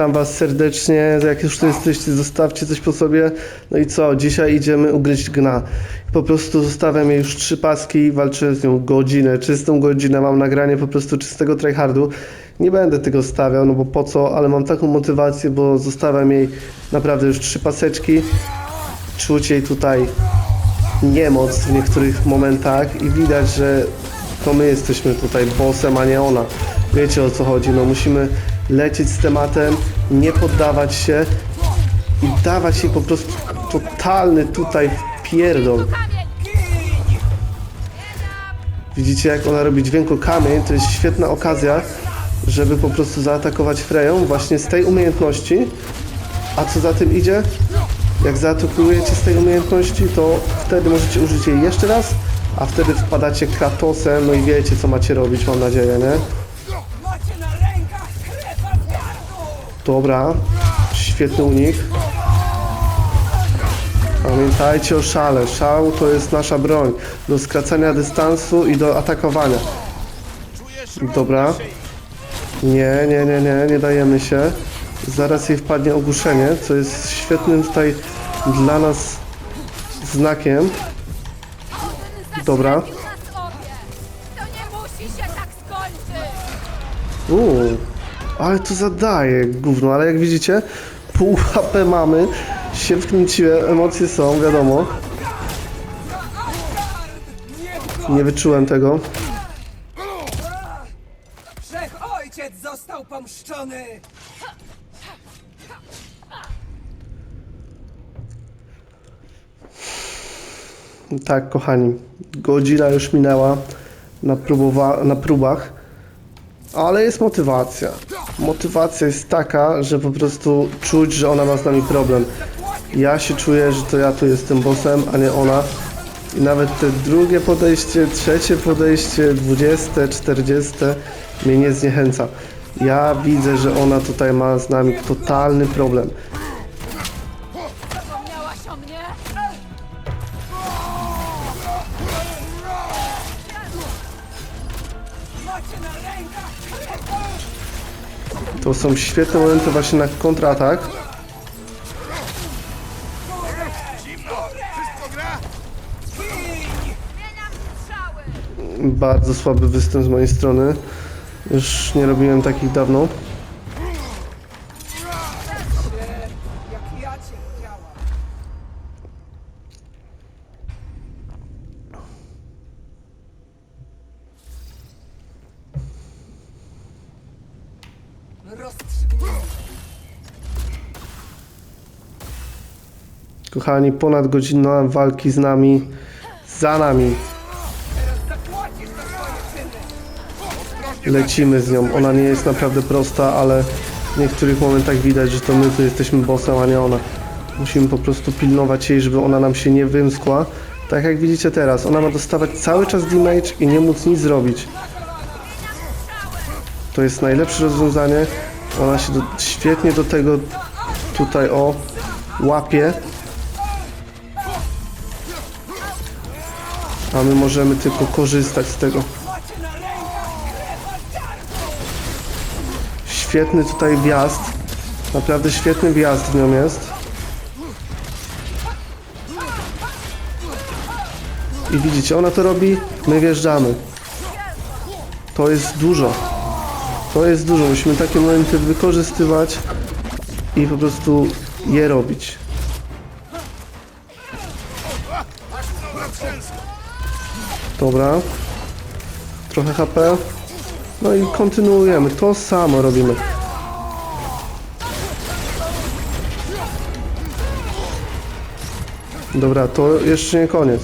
Witam Was serdecznie. Jak już tu jesteście, zostawcie coś po sobie. No i co? Dzisiaj idziemy ugryźć gna. Po prostu zostawiam jej już trzy paski, walczyłem z nią godzinę, czystą godzinę. Mam nagranie po prostu czystego tryhardu. Nie będę tego stawiał, no bo po co, ale mam taką motywację, bo zostawiam jej naprawdę już trzy paseczki. Czuć jej tutaj niemoc w niektórych momentach i widać, że to my jesteśmy tutaj bossem, a nie ona. Wiecie o co chodzi, no musimy lecieć z tematem, nie poddawać się i dawać jej po prostu totalny tutaj pierdol. Widzicie jak ona robi dźwiękokamień, to jest świetna okazja, żeby po prostu zaatakować Freją właśnie z tej umiejętności. A co za tym idzie? Jak zaatakujecie z tej umiejętności, to wtedy możecie użyć jej jeszcze raz, a wtedy wpadacie Kratosem, no i wiecie co macie robić, mam nadzieję, nie? Dobra, świetny unik. Pamiętajcie o szale. Szał to jest nasza broń do skracania dystansu i do atakowania. Dobra. Nie, nie, nie, nie, nie dajemy się. Zaraz jej wpadnie ogłuszenie, co jest świetnym tutaj dla nas znakiem. Dobra. tak. Uuu, ale to zadaje gówno, ale jak widzicie, pół HP mamy, się wkręciłem, emocje są, wiadomo. Nie wyczułem tego. Wszech ojciec został pomszczony! Tak, kochani, godzina już minęła na, próbowa- na próbach, ale jest motywacja. Motywacja jest taka, że po prostu czuć, że ona ma z nami problem. Ja się czuję, że to ja tu jestem bossem, a nie ona. I nawet te drugie podejście, trzecie podejście, dwudzieste, czterdzieste mnie nie zniechęca. Ja widzę, że ona tutaj ma z nami totalny problem. To są świetne momenty właśnie na kontratak. Bardzo słaby występ z mojej strony. Już nie robiłem takich dawno. Kochani, ponad godzina walki z nami, za nami. Lecimy z nią. Ona nie jest naprawdę prosta, ale w niektórych momentach widać, że to my tu jesteśmy bossem, a nie ona. Musimy po prostu pilnować jej, żeby ona nam się nie wymskła. Tak jak widzicie teraz, ona ma dostawać cały czas damage i nie móc nic zrobić. To jest najlepsze rozwiązanie. Ona się do, świetnie do tego tutaj o łapie. A my możemy tylko korzystać z tego. Świetny tutaj wjazd. Naprawdę świetny wjazd w nią jest. I widzicie, ona to robi, my wjeżdżamy. To jest dużo. To jest dużo. Musimy takie momenty wykorzystywać i po prostu je robić. Dobra. Trochę HP. No i kontynuujemy. To samo robimy. Dobra, to jeszcze nie koniec.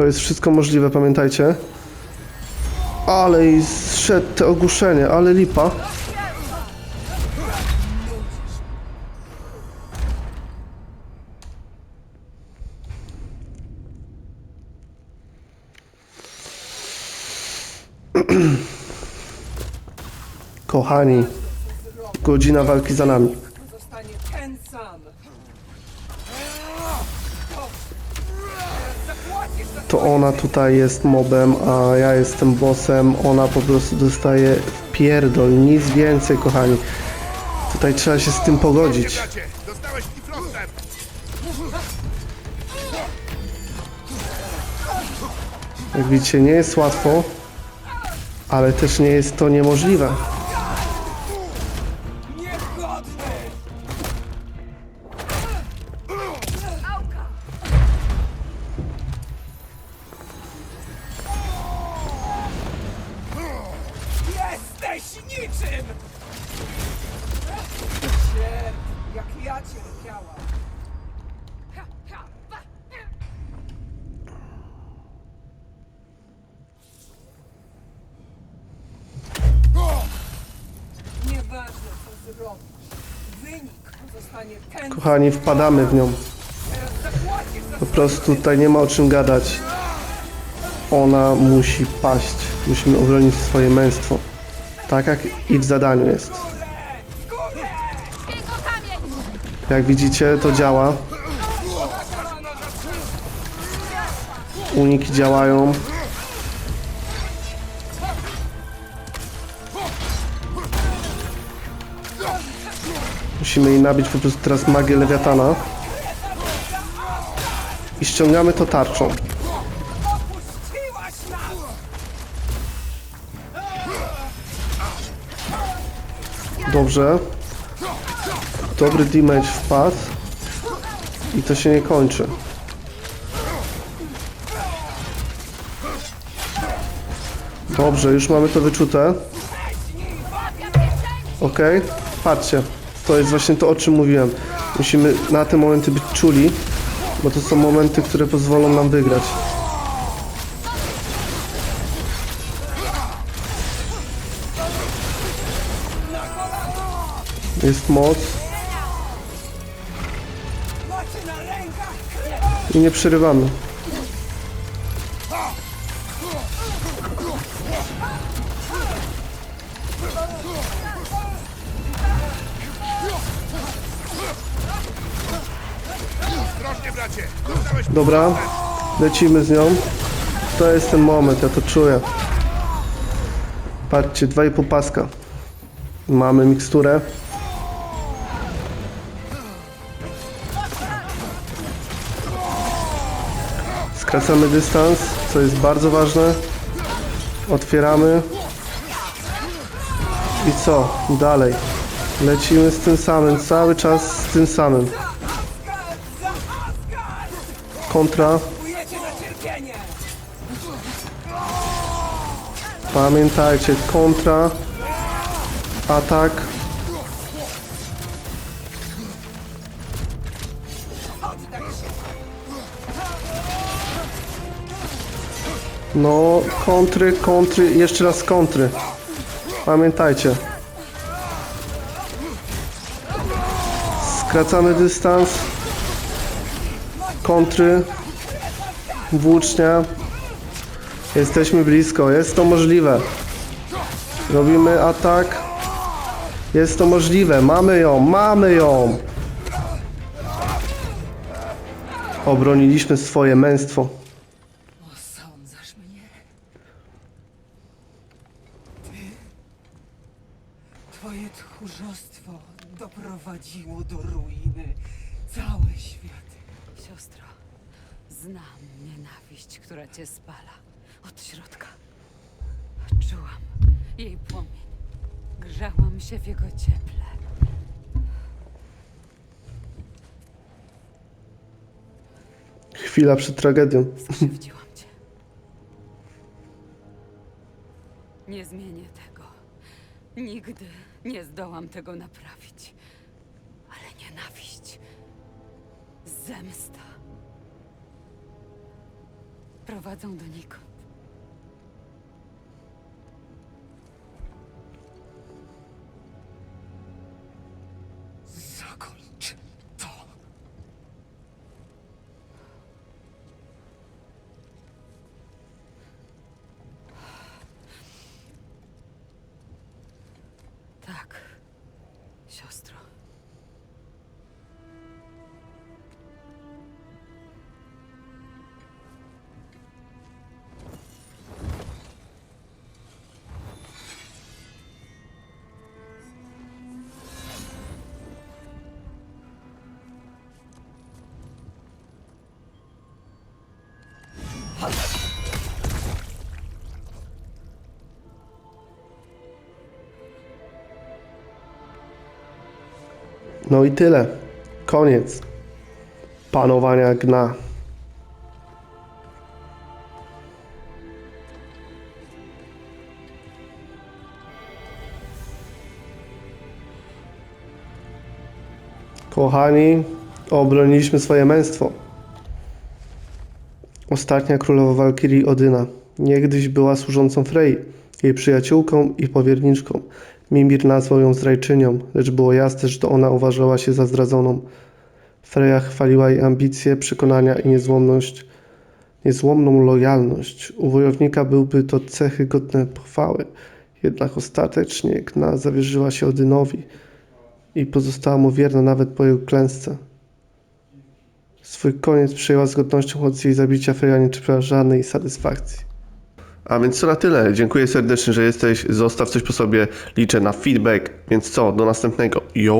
To jest wszystko możliwe, pamiętajcie. Ale i zszedł te ogłuszenie, ale lipa. Kochani, godzina walki za nami. Ona tutaj jest mobem, a ja jestem bossem. Ona po prostu dostaje w pierdol, nic więcej, kochani. Tutaj trzeba się z tym pogodzić. Jak widzicie, nie jest łatwo, ale też nie jest to niemożliwe. Kochani, wpadamy w nią. Po prostu tutaj nie ma o czym gadać. Ona musi paść. Musimy obronić swoje męstwo. Tak jak i w zadaniu jest. Jak widzicie, to działa. Uniki działają. Musimy jej nabić po prostu teraz magię lewiatana. I ściągamy to tarczą. Dobrze. Dobry damage wpadł. I to się nie kończy. Dobrze, już mamy to wyczute. Ok, patrzcie. To jest właśnie to, o czym mówiłem. Musimy na te momenty być czuli, bo to są momenty, które pozwolą nam wygrać. Jest moc i nie przerywamy. Dobra, lecimy z nią. To jest ten moment, ja to czuję. Patrzcie, 2,5 paska. Mamy miksturę. Skracamy dystans, co jest bardzo ważne. Otwieramy. I co? Dalej. Lecimy z tym samym, cały czas z tym samym. Kontra. Pamiętajcie, kontra, atak. No, kontry, kontry, jeszcze raz kontry. Pamiętajcie. Skracamy dystans. Kontry. Włócznia. Jesteśmy blisko, jest to możliwe. Robimy atak. Jest to możliwe, mamy ją, mamy ją. Obroniliśmy swoje męstwo. Osądzasz mnie? Ty? Twoje tchórzostwo doprowadziło do ruiny cały świat. Siostro, znam nienawiść, która cię spala od środka. Czułam jej płomień. Grzałam się w jego cieple. Chwila przed tragedią. Skrzywdziłam cię. Nie zmienię tego. Nigdy nie zdołam tego naprawić. Ale nienawiść, zemsta prowadzą donikąd. Zakończ No i tyle. Koniec panowania Gna. Kochani, obroniliśmy swoje męstwo. Ostatnia królowa Walkirii Odyna. Niegdyś była służącą Frey, jej przyjaciółką i powierniczką. Mimir nazwał ją zdrajczynią, lecz było jasne, że to ona uważała się za zdradzoną. Freya chwaliła jej ambicje, przekonania i niezłomność, niezłomną lojalność. U wojownika byłby to cechy godne pochwały. Jednak ostatecznie Gna zawierzyła się Odynowi i pozostała mu wierna nawet po jego klęsce. Swój koniec przyjęła z godnością od jej zabicia Freya nie czuła żadnej satysfakcji. A więc to na tyle. Dziękuję serdecznie, że jesteś. Zostaw coś po sobie. Liczę na feedback. Więc co? Do następnego. Yo!